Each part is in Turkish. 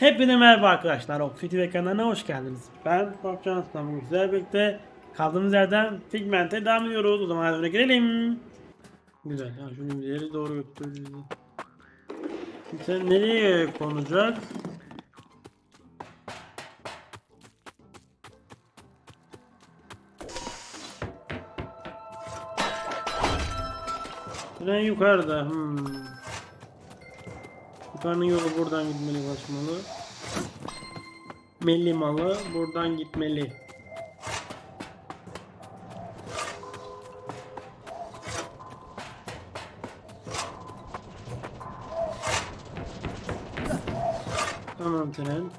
Hepinize merhaba arkadaşlar. Ve kanalına hoş geldiniz. Ben Korkcan Aslan. Bugün sizlerle birlikte kaldığımız yerden Figment'e devam ediyoruz. O zaman hadi öne girelim. Güzel. Ya şunu bir doğru götür bizi. Şimdi Sen nereye konacak? Tren yukarıda. Hmm. Yukarının yolu buradan gitmeli başmalı. Melli malı buradan gitmeli. Tamam tren.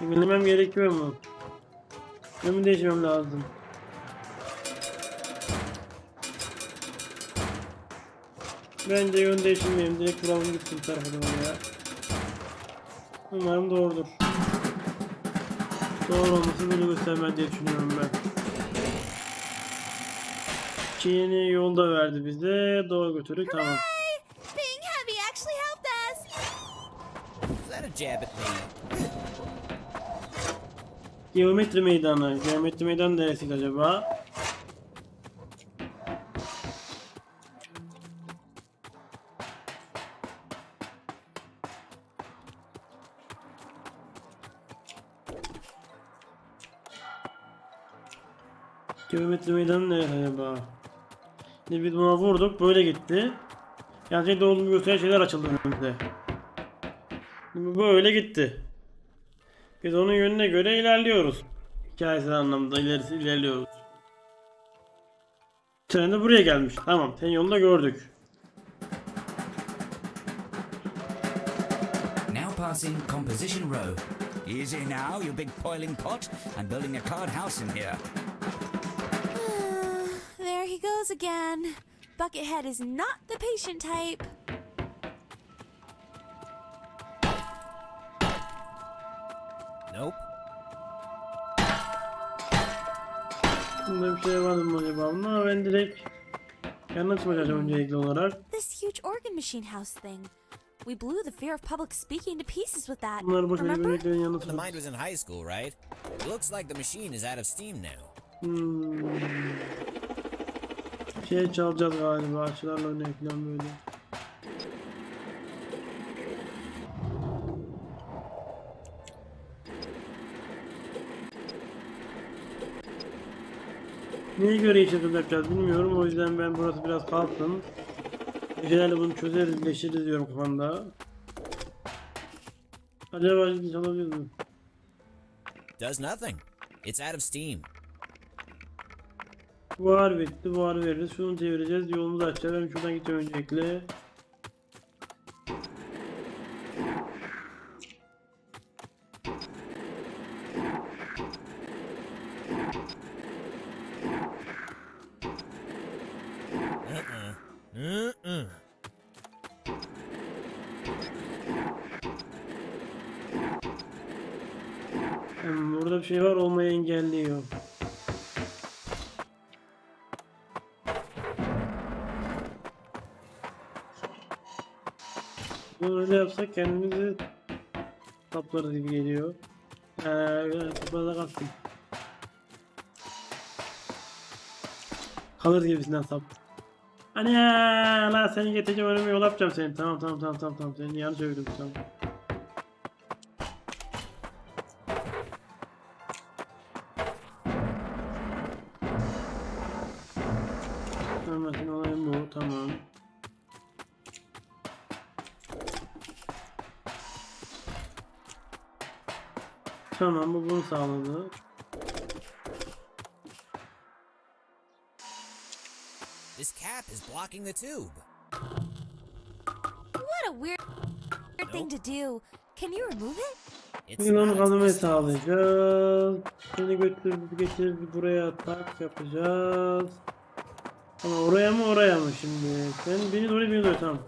Bilmem gerekiyor mu? Yönümü değişmem lazım. Bence yön değiştirmeyeyim. Direkt vuralım gitsin tarafa doğru ya. Umarım doğrudur. Doğru olması beni göstermez diye düşünüyorum ben. Çiğni yolda verdi bize. Doğru götürdük tamam. Being heavy actually helped us. Is that a jab at me? Geometri meydanı. Geometri meydanı neresiydi acaba? Geometri meydanı neresi acaba? Şimdi biz buna vurduk böyle gitti. Yani şey olduğunu gösteren şeyler açıldı önümüzde. Böyle gitti. Biz onun yönüne göre ilerliyoruz. Hikayesel anlamda ilerisi ilerliyoruz. Tren de buraya gelmiş. Tamam, senin yolunda gördük. Now passing Composition Row. Easy now, you big boiling pot. I'm building a card house in here. There he goes again. Buckethead is not the patient type. Nope. Bunda bir şey var mı acaba? Ama ben direkt yanına çıkacağım öncelikli olarak. This huge organ machine house thing. We blew the fear of public speaking to pieces with that. Bunları boş verip Remember? yanına The mind was in high school, right? It looks like the machine is out of steam now. Hmm. Şey çalacağız galiba. Açılarla öne falan böyle. Neye göre işletim yapacağız bilmiyorum. O yüzden ben burası biraz kalsın. Gecelerle bunu çözeriz, leşiriz diyorum kafamda. Acaba çalabilir miyim? Does nothing. It's out of steam. Buhar bitti, buhar veririz. Şunu çevireceğiz, yolumuzu açacağız. Ben şuradan gideceğim öncelikle. Hmm, burada bir şey var olmayı engelliyor. Bunu öyle yapsak kendimizi saplarız gibi geliyor. Eee saplarda kalsın. Kalır gibisinden sap. Ya lan seni getireceğim önüme yol yapacağım seni. Tamam tamam tamam tamam tamam seni yanlış övdüm tamam. Tamam tamam. Tamam bu bunu sağladı. This cap is blocking the tube. What a weird thing to do. Can you remove it? Biz onu twist. sağlayacağız. Seni götürüp getirip buraya tak yapacağız. Ama oraya mı oraya mı şimdi? Sen beni oraya beni oraya tamam.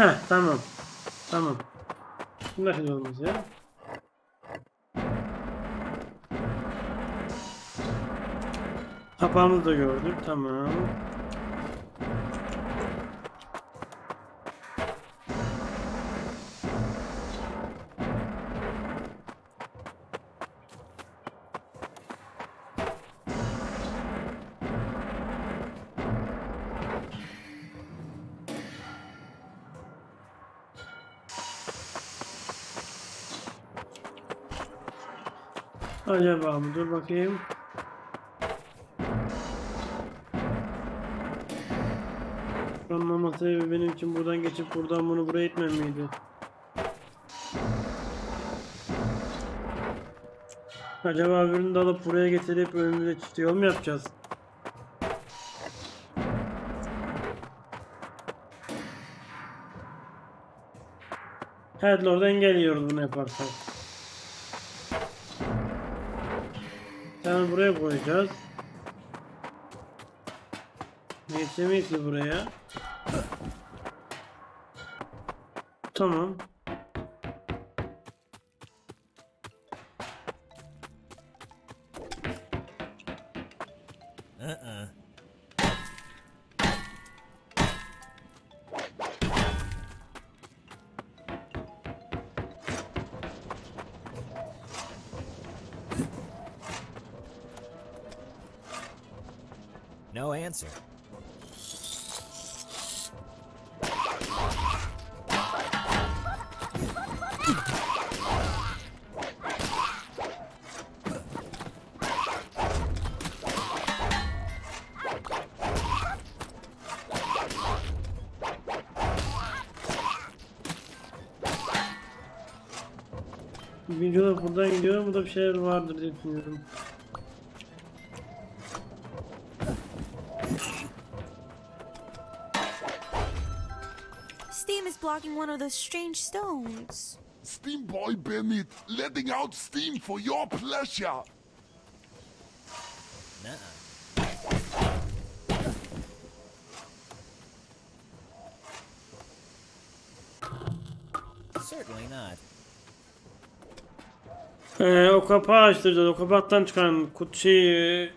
Heh tamam. Tamam. Şimdi şey olmaz ya. Kapağımızı da gördük. Tamam. Acaba mı? Dur bakayım. Anlama sebebi benim için buradan geçip buradan bunu buraya itmem miydi? Acaba öbürünü de alıp buraya getirip önümüze çift yol mu yapacağız? Headlord'dan geliyoruz bunu yaparsak. Hemen buraya koyacağız. Geçemeyiz ki buraya. Tamam. Videoda buradan gidiyor. Burada bir şeyler vardır diye düşünüyorum. Steam is blocking one of those strange stones. Steam Boy Bennett, letting out steam for your pleasure. Nuh-uh. Certainly not. Ee, o kapağı açtıracağız. O kapaktan çıkan kutu şeyi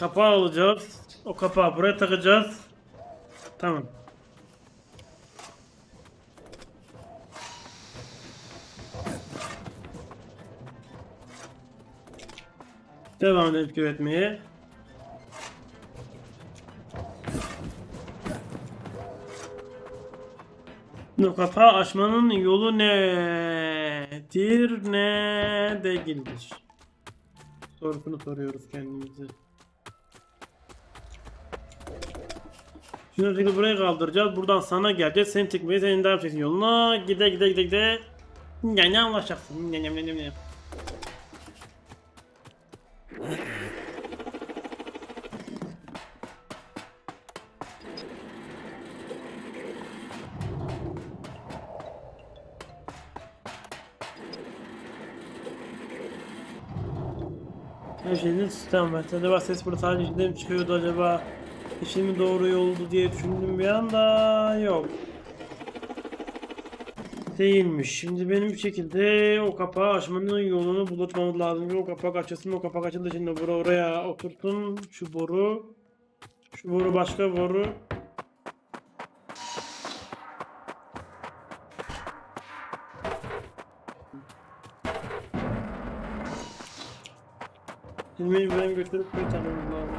kapağı alacağız. O kapağı buraya takacağız. Tamam. Devam edip üretmeye. Bu kapağı açmanın yolu nedir ne değildir? Sorusunu soruyoruz kendimize. Şimdi tekrar buraya kaldıracağız. Buradan sana geleceğiz. Seni tıkmayı senin devam yoluna. Gide gide gide gide. Ne anlaşacaksın? Ne ne ne sistem var. Acaba ses burada sadece içinde mi çıkıyordu acaba? İşin mi doğru yoldu diye düşündüm bir anda yok. Değilmiş. Şimdi benim bir şekilde o kapağı açmanın yolunu bulutmamız lazım. O kapak açılsın, o kapak açıldı. Şimdi bura oraya oturtun. Şu boru. Şu boru başka boru. Filmi ben götürüp bir tanımız lazım.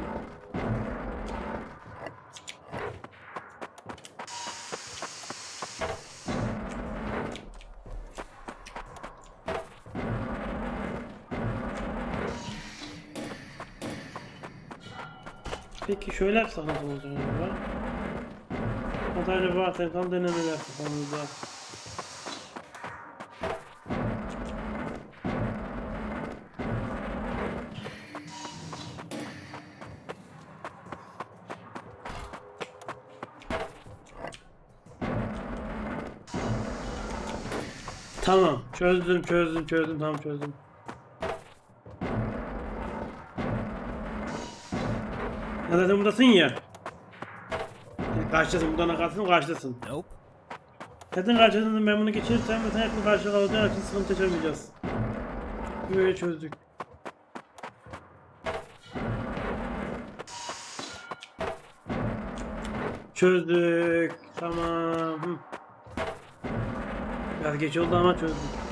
Peki şöyle yapsak nasıl olacak acaba? Hatayla varsa kal denemeler kafamızda. Tamam. Çözdüm, çözdüm, çözdüm. Tamam çözdüm. Ya zaten buradasın ya. Karşıdasın. Buradan akarsın karşıdasın. Nope. Zaten karşılığında ben bunu geçirirsem zaten yakın karşılık alacağı için sıkıntı yaşamayacağız. Böyle çözdük. Çözdük. Tamam. Hı. Biraz geç oldu ama çözdük.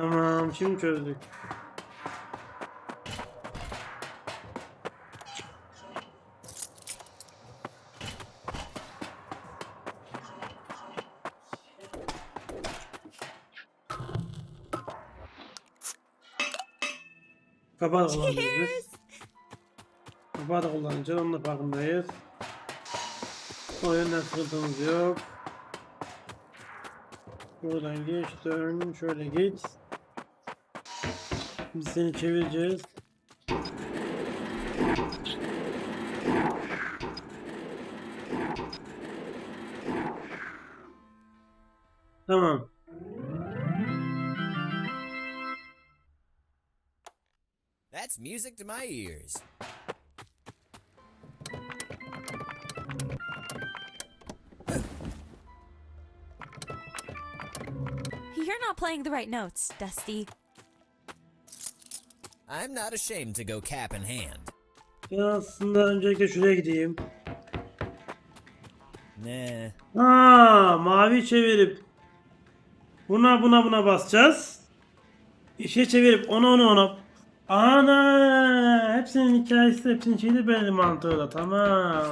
Tamam şimdi çözdük. Kapağı kullanacağız. Kapağı da kullanacağız onun da farkındayız. O yönden sıkıntımız yok. Buradan geç dön şöyle geç. Biz seni çevireceğiz. Tamam. That's music to my ears. You're not playing the right notes, Dusty. I'm not ashamed to go cap in hand. Ben aslında öncelikle şuraya gideyim. Nah. Aa, mavi çevirip buna buna buna basacağız. İşe çevirip ona ona ona. Ana, hepsinin hikayesi, hepsinin şeyi de belli mantığı da tamam.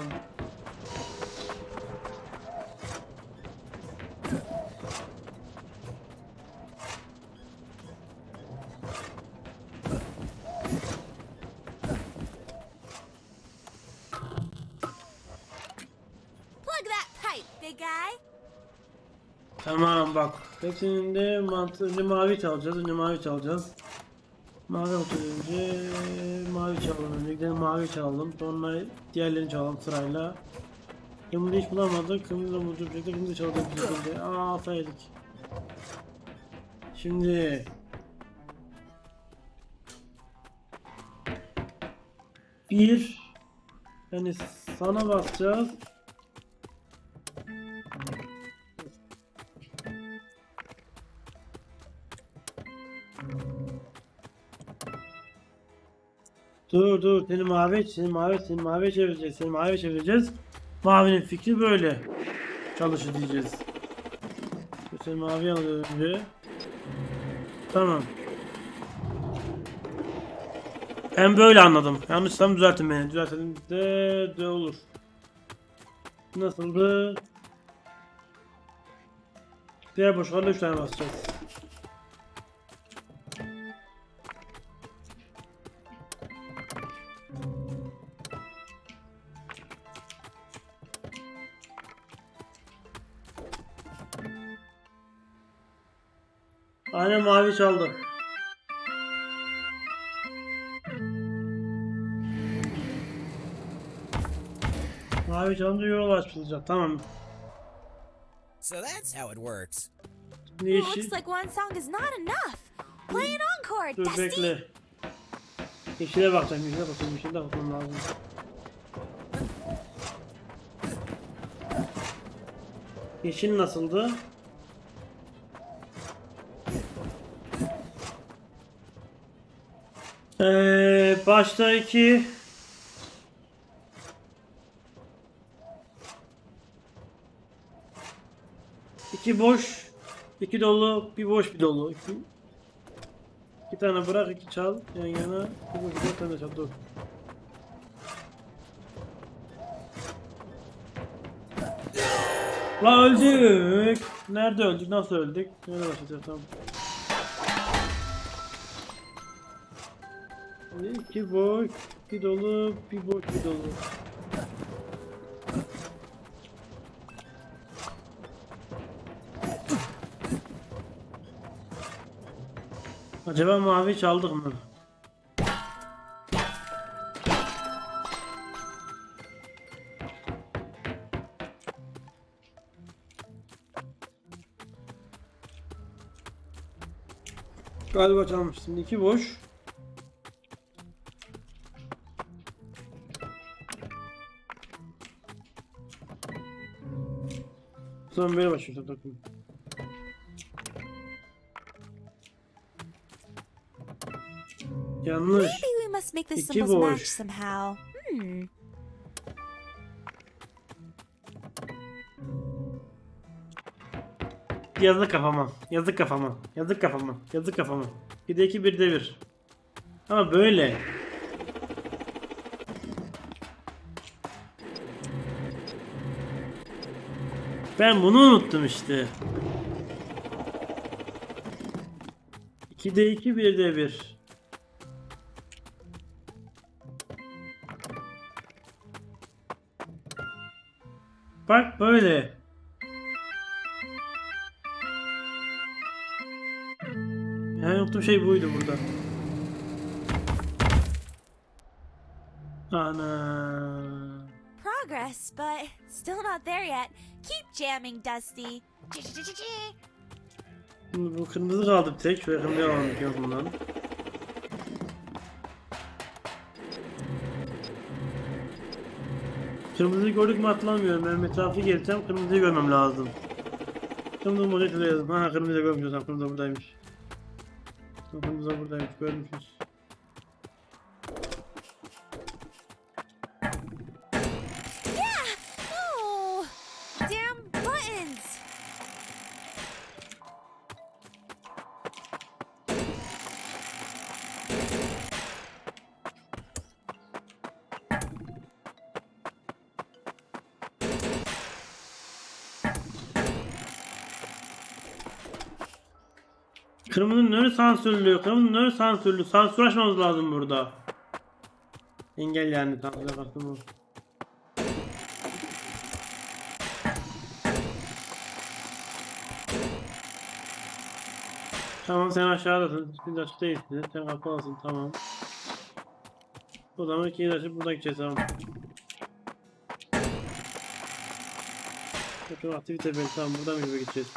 Hepsinin de önce mavi çalacağız. Önce mavi çalacağız. Mavi oturunca mavi çalalım. Önce mavi çalalım. Sonra diğerlerini çalalım sırayla. Kırmızı hiç bulamadık. Kırmızı da şekilde kırmızı çalacak bir şekilde. Aa saydık. Şimdi bir yani sana basacağız. Dur dur seni mavi seni mavi seni mavi çevireceğiz seni mavi çevireceğiz. Mavinin fikri böyle çalışır diyeceğiz. Seni mavi alıyor önce. Tamam. Ben böyle anladım. Yanlışsam düzeltin beni. Düzeltelim de, de olur. Nasıldı? Diğer boşlarla 3 tane basacağız. Çaldı. Mavi çalınca yol açılacak. Tamam. So that's how it works. Well, yeşil. looks like one song is not enough. Play an encore, Dur Dusty. bekle. Yeşile bakacağım. Yeşile bakacağım. Yeşile bakmam lazım. Yeşil nasıldı? Başta iki iki boş iki dolu bir boş bir dolu iki, iki tane bırak iki çal yan yana bir boş bir tane çal dur La öldük. Nerede öldük? Nasıl öldük? Nerede başlayacağız? Tamam. İki boş, bir dolu, bir boş, bir dolu. Acaba mavi çaldık mı? Galiba çalmıştım. İki boş. Sonra böyle başlıyor takım. Yanlış. Maybe we must make the İki symbols match boş. somehow. Hmm. Yazık kafama. Yazık kafama. Yazık kafama. Yazık kafama. Bir de iki bir de bir. Ama böyle. Ben bunu unuttum işte. 2'de 2 1'de 1. Bak böyle. Yani unuttuğum şey buydu burada. Ana. Progress, but still not there yet. Keep jamming, Dusty. Bu kırmızı kaldı bir tek. Şöyle kırmızı alalım yok bundan. Kırmızıyı gördük mü atlamıyorum. Ben etrafı geleceğim. Kırmızıyı görmem lazım. Kırmızı şuraya yazdım. Ha kırmızıyı görmüyoruz. Ha, Kırmızı buradaymış. Kırmızı buradaymış. Görmüşüz. Kırmızının önü sansürlü. Kırmızının önü sansürlü. Sansür açmamız lazım burada. Engel yani. Sansür kastım o. Tamam sen aşağıdasın. Biz açık değilsin. Sen kapalısın tamam. O zaman ikiniz açıp buradan gideceğiz tamam. Bakın aktivite belli tamam buradan bir gideceğiz.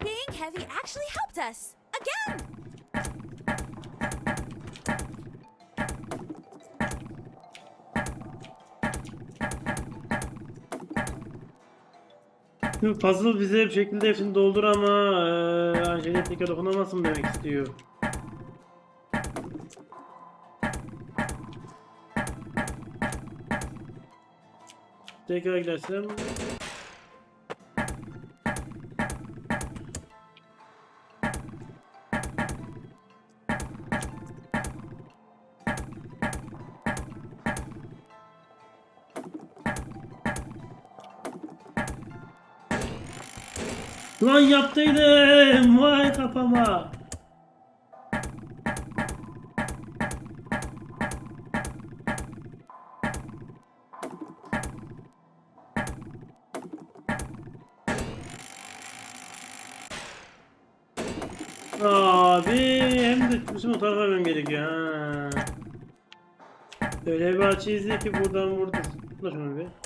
Being heavy actually helped us. Again! Puzzle bize bir şekilde hepsini doldur ama eee Angelina dokunamazsın demek istiyor. Tekrar gidersem Lan yaptıydım vay kafama. Abi hem de bizim o tarafa vermem gerekiyor ha. Öyle bir açı izle ki buradan vurdu. Dur şunu bir.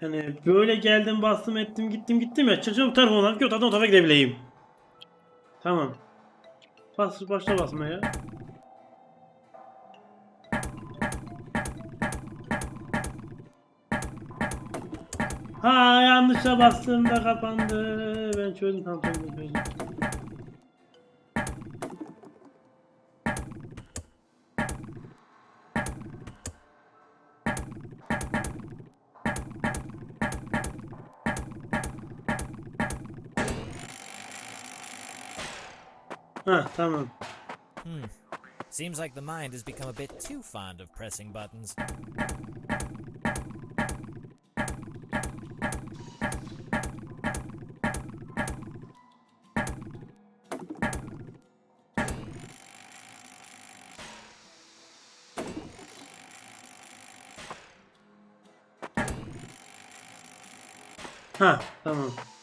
Yani böyle geldim bastım ettim gittim gittim ya çıkacağım o tarafa o tarafa gidebileyim. Tamam. Bas başla basmaya. Ha yanlışa bastığımda kapandı. Ben çözdüm tam çözdüm. Ha tamam. Hmm. Seems like the mind has become a bit too fond of pressing buttons. Ha tamam.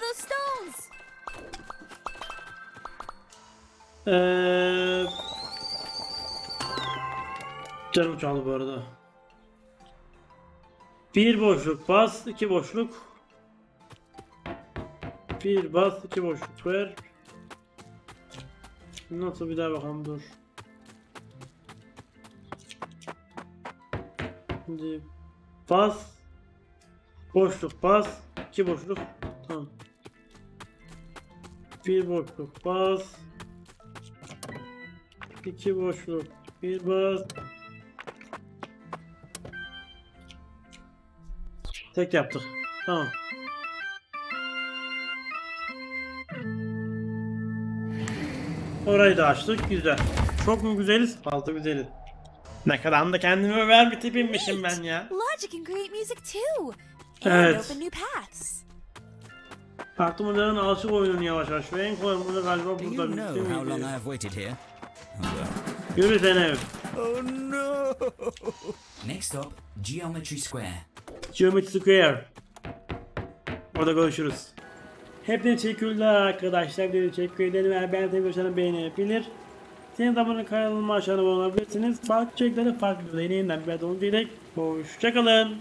Those stones. Eee... Canım çaldı bu arada. Bir boşluk bas, iki boşluk. Bir bas, iki boşluk ver. Nasıl bir daha bakalım dur. Şimdi bas, boşluk bas, iki boşluk. Tamam. Bir boşluk bas. İki boşluk. Bir bas. Tek yaptık. Tamam. Orayı da açtık. Güzel. Çok mu güzeliz? Fazla güzeliz. Ne kadar da kendimi över bir tipimmişim ben ya. Logic can create music too. And Evet. open new paths. Artık bunların alışık oyunun yavaş yavaş. Ve en kolay bunu galiba Do burada you bir know how long I have waited here? Oh, well. Yürü sen ev. Oh no! Next stop, Geometry Square. Geometry Square. Orada görüşürüz. Hepinize teşekkürler arkadaşlar. Bir teşekkür ederim. Eğer ben seviyorsanız beğenebilir. Senin zamanı kanalıma aşağıda bulunabilirsiniz. Farklı içerikleri farklı deneyimden bir adım dilek. Hoşçakalın.